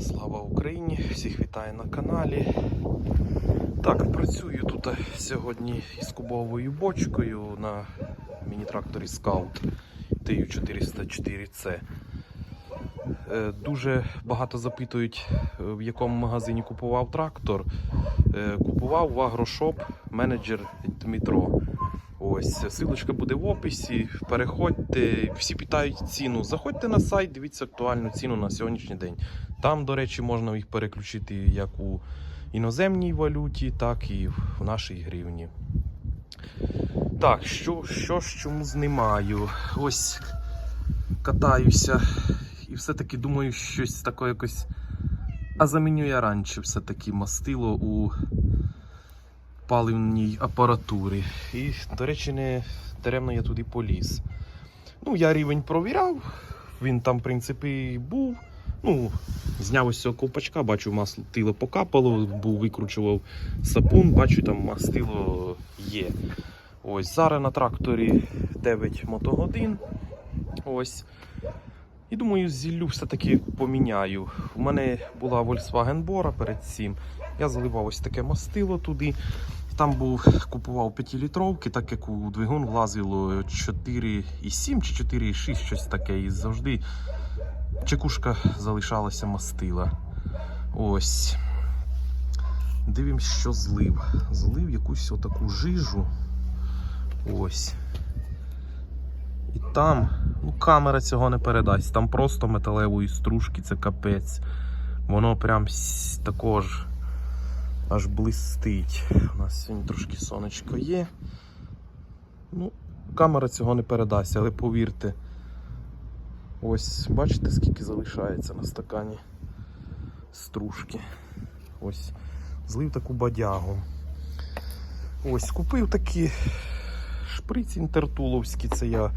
Слава Україні! Всіх вітаю на каналі. Так, працюю тут сьогодні із кубовою бочкою на міні-тракторі Scout TU404C. Е, Дуже багато запитують, е, в якому магазині купував трактор. Е, Купував в Агрошоп менеджер Дмитро. Ось, силочка буде в описі. Переходьте, всі питають ціну. Заходьте на сайт, дивіться актуальну ціну на сьогоднішній день. Там, до речі, можна їх переключити як у іноземній валюті, так і в нашій гривні. Так, що, що ж чому знімаю? Ось катаюся і все-таки думаю, щось таке якось. А заміню я раніше все-таки мастило у паливній апаратурі. І, до речі, не даремно я туди поліз. Ну, я рівень провіряв, він там, в принципі, був. Ну, зняв ось цього ковпачка, бачу, мастило покапало, був викручував сапун, бачу, там мастило є. Ось зараз на тракторі 9 мотогодин. Ось. І думаю, зіллю все-таки поміняю. У мене була Volkswagen Bora перед цим. Я заливав ось таке мастило туди. Там був, купував 5-літровки, так як у двигун влазило 4,7 чи 4,6, щось таке. І завжди чекушка залишалася мастила. Ось. Дивимось, що злив. Злив якусь отаку жижу. Ось. І там, ну камера цього не передасть. Там просто металевої стружки, це капець. Воно прям також аж блистить. У нас сьогодні трошки сонечко є. Ну, камера цього не передасть, але повірте. Ось, бачите, скільки залишається на стакані стружки. Ось, злив таку бадягу. Ось, купив такі шприці інтертуловські, це я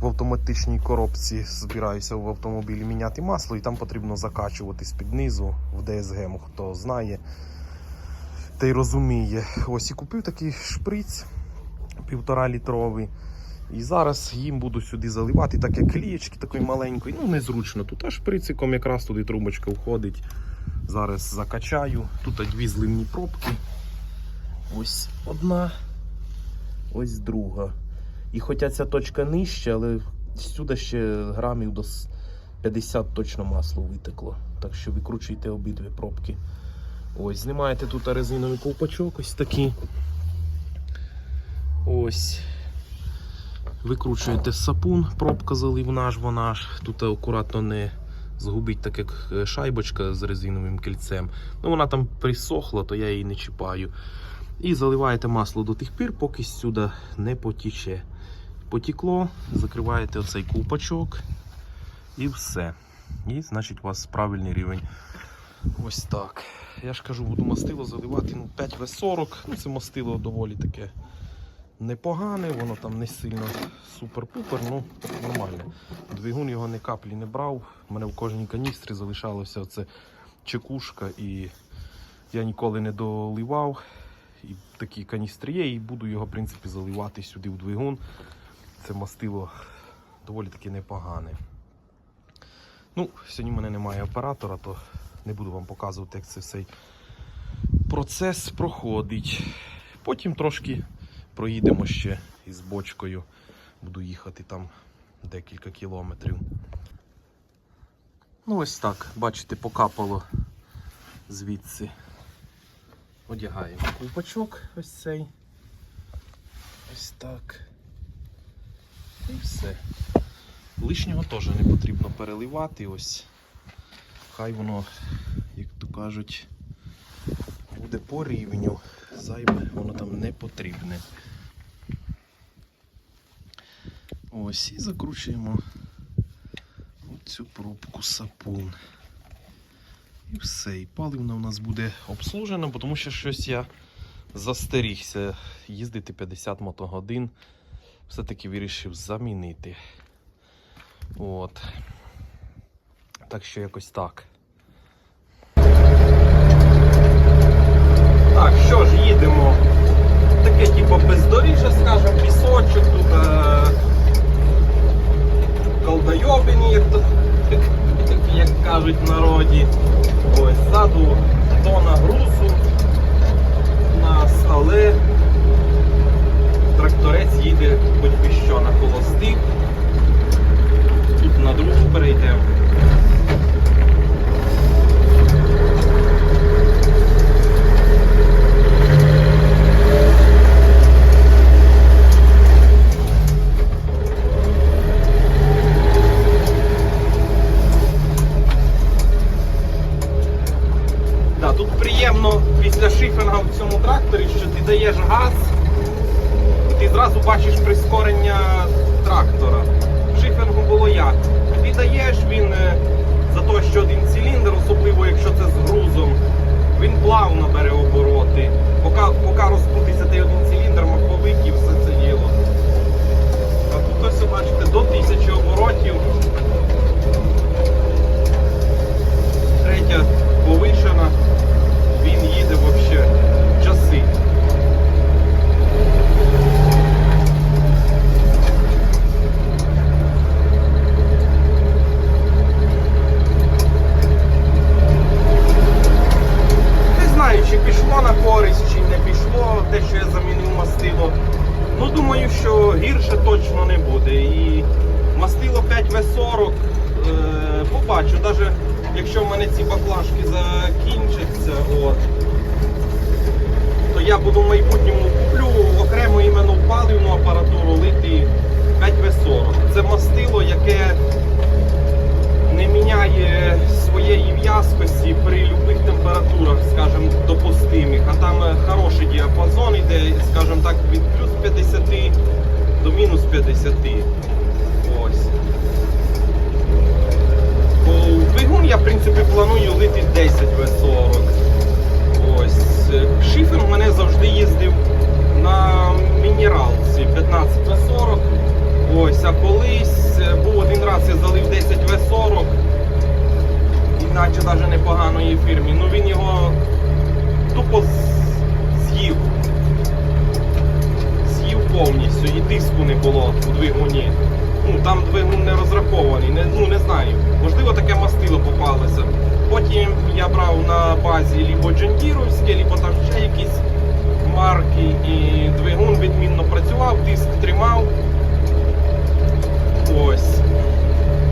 в автоматичній коробці збираюся в автомобілі міняти масло, і там потрібно закачувати з-під низу в ДСГ, хто знає, та й розуміє. Ось і купив такий шприц півтора літровий. І зараз їм буду сюди заливати, так як клієчки такої маленької, ну незручно. Тут аж шприциком якраз туди трубочка входить. Зараз закачаю. Тут дві зливні пробки. Ось одна, ось друга. І хоча ця точка нижча, але сюди ще грамів до 50 точно масло витекло. Так що викручуйте обидві пробки. Ось, знімаєте тут резиновий ковпачок, ось такий. Ось. Викручуєте сапун, пробка заливна ж вона ж. Тут акуратно не згубить, так як е, шайбочка з резиновим кільцем. Ну вона там присохла, то я її не чіпаю. І заливаєте масло до тих пір, поки сюди не потіче. Потікло, закриваєте оцей ковпачок і все. І значить у вас правильний рівень. Ось так. Я ж кажу, буду мастило заливати ну, 5В40. Ну, це мастило доволі таке непогане, воно там не сильно супер-пупер, ну нормально. Двигун його ні каплі не брав. У мене в кожній каністрі залишалося оце чекушка, і я ніколи не доливав. І такі каністри є, і буду його в принципі заливати сюди в двигун. Це мастило доволі таки непогане. Ну, сьогодні в мене немає оператора, то не буду вам показувати, як це цей процес проходить. Потім трошки проїдемо ще із бочкою. Буду їхати там декілька кілометрів. Ну, ось так, бачите, покапало звідси. Одягаємо ковпачок ось цей. Ось так. І все. Лишнього теж не потрібно переливати. Ось. Хай воно, як то кажуть, буде по рівню. Зайве воно там не потрібне. Ось і закручуємо цю пробку сапун. І все. І паливна у нас буде обслужена, тому що щось я застерігся їздити 50 мотогодин. Все-таки вирішив замінити. От. Так що якось так. Так, що ж, їдемо. Таке типу бездоріжжя, скажемо, пісочок, тут е... колдойобині, як, то, як кажуть в народі. тонна грузу у нас, але тракторець їде хоч би що на холостих. Тут на другу перейдемо. Да, тут приємно після в цьому тракторі, що ти даєш газ, і ти зразу бачиш прискорення трактора. В було як? Ти даєш він е, за те, що один циліндр, особливо якщо це з грузом, він плавно бере обороти. Поки, поки розкрутиться той один циліндр, маховик і все це діло. А тут ось бачите, до 1000 оборотів. Третя повишена, він їде взагалі часи. Не знаю, чи пішло на користь, чи не пішло те, що я замінив мастило. Ну, думаю, що гірше точно не буде. І мастило 5В40 побачу, навіть якщо в мене ці баклажки закінчаться, от, то я буду в майбутньому куплю окремо іменно паливну апаратуру лити 5В40. Це мастило, яке не міняє своєї в'язкості при будь-яких температурах, скажімо, допустимих. А там е, хороший діапазон іде, скажімо так, від плюс 50 до мінус 50. Ось. Бо в двигун я, в принципі, планую лити 10 В40. Ось. Е, Шифер в мене завжди їздив на мінералці 15 В40. Ось, а колись е, був один раз я залив 10 В40, іначе навіть непоганої фірмі. Ну він його тупо там двигун не розрахований, не, ну не знаю. Можливо, таке мастило попалося. Потім я брав на базі лібо джендіровське, лібо там ще якісь марки, і двигун відмінно працював, тиск тримав. Ось.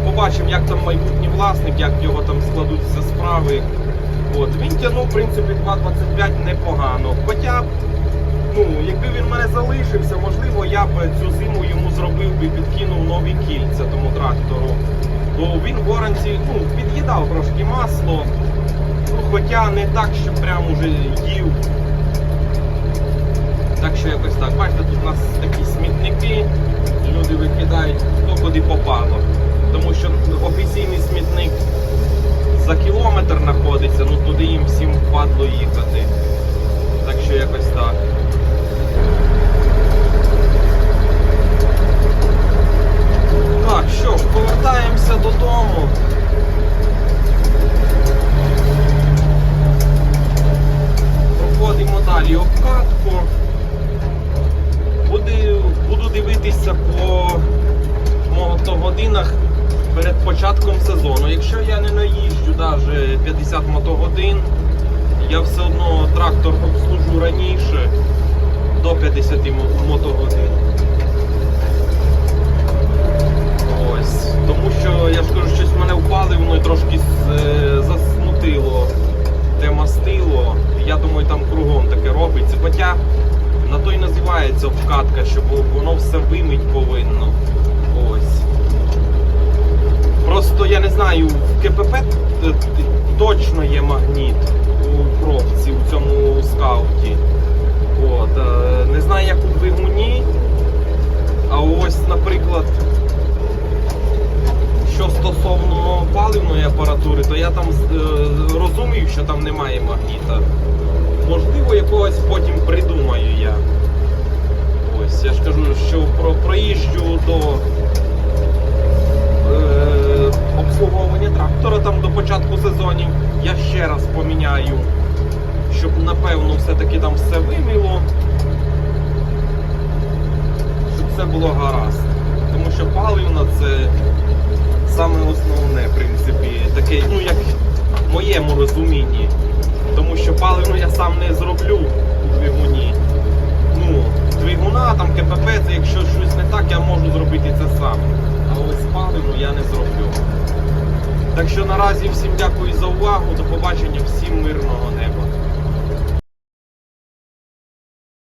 Побачимо, як там майбутній власник, як його там складуться справи. От. Він тягнув, в принципі, 2,25 непогано. Хоча, ну, якби він мене залишився, можливо, я б цю зиму йому зробив би, підкинув нові кільця тому трактору. Бо він в оранці ну, під'їдав трошки масло, ну, хоча не так, що прям уже їв. Так що якось так. Бачите, тут у нас такі смітники, люди викидають хто куди попало. Тому що офіційний смітник за кілометр знаходиться, ну туди їм всім впадло їхати. Так що якось. Так, 150 мотогодин. Я все одно трактор обслужу раніше до 50 мотогодин. Ось. Тому що, я ж кажу, щось в мене впали, воно ну, трошки е, засмутило те мастило. Я думаю, там кругом таке робиться. Хоча на то й називається вкатка, щоб воно все вимить повинно. Просто я не знаю, в КПП т- точно є магніт у пробці у цьому скауті. От. е, Не знаю, як у двигуні. А ось, наприклад, що стосовно паливної апаратури, то я там е, розумів, що там немає магніта. Можливо, якогось потім придумаю я. Ось, я ж кажу, що про проїжджу до початку сезонів. Я ще раз поміняю, щоб напевно все-таки там все виміло, щоб все було гаразд. Тому що паливна це саме основне, в принципі, таке, ну як в моєму розумінні. Тому що паливно я сам не зроблю у двигуні. Ну, Двигуна, там КПП, це якщо щось не так, я можу зробити це сам. А ось паливно я не зроблю. Так що наразі всім дякую за увагу. До побачення, всім мирного неба.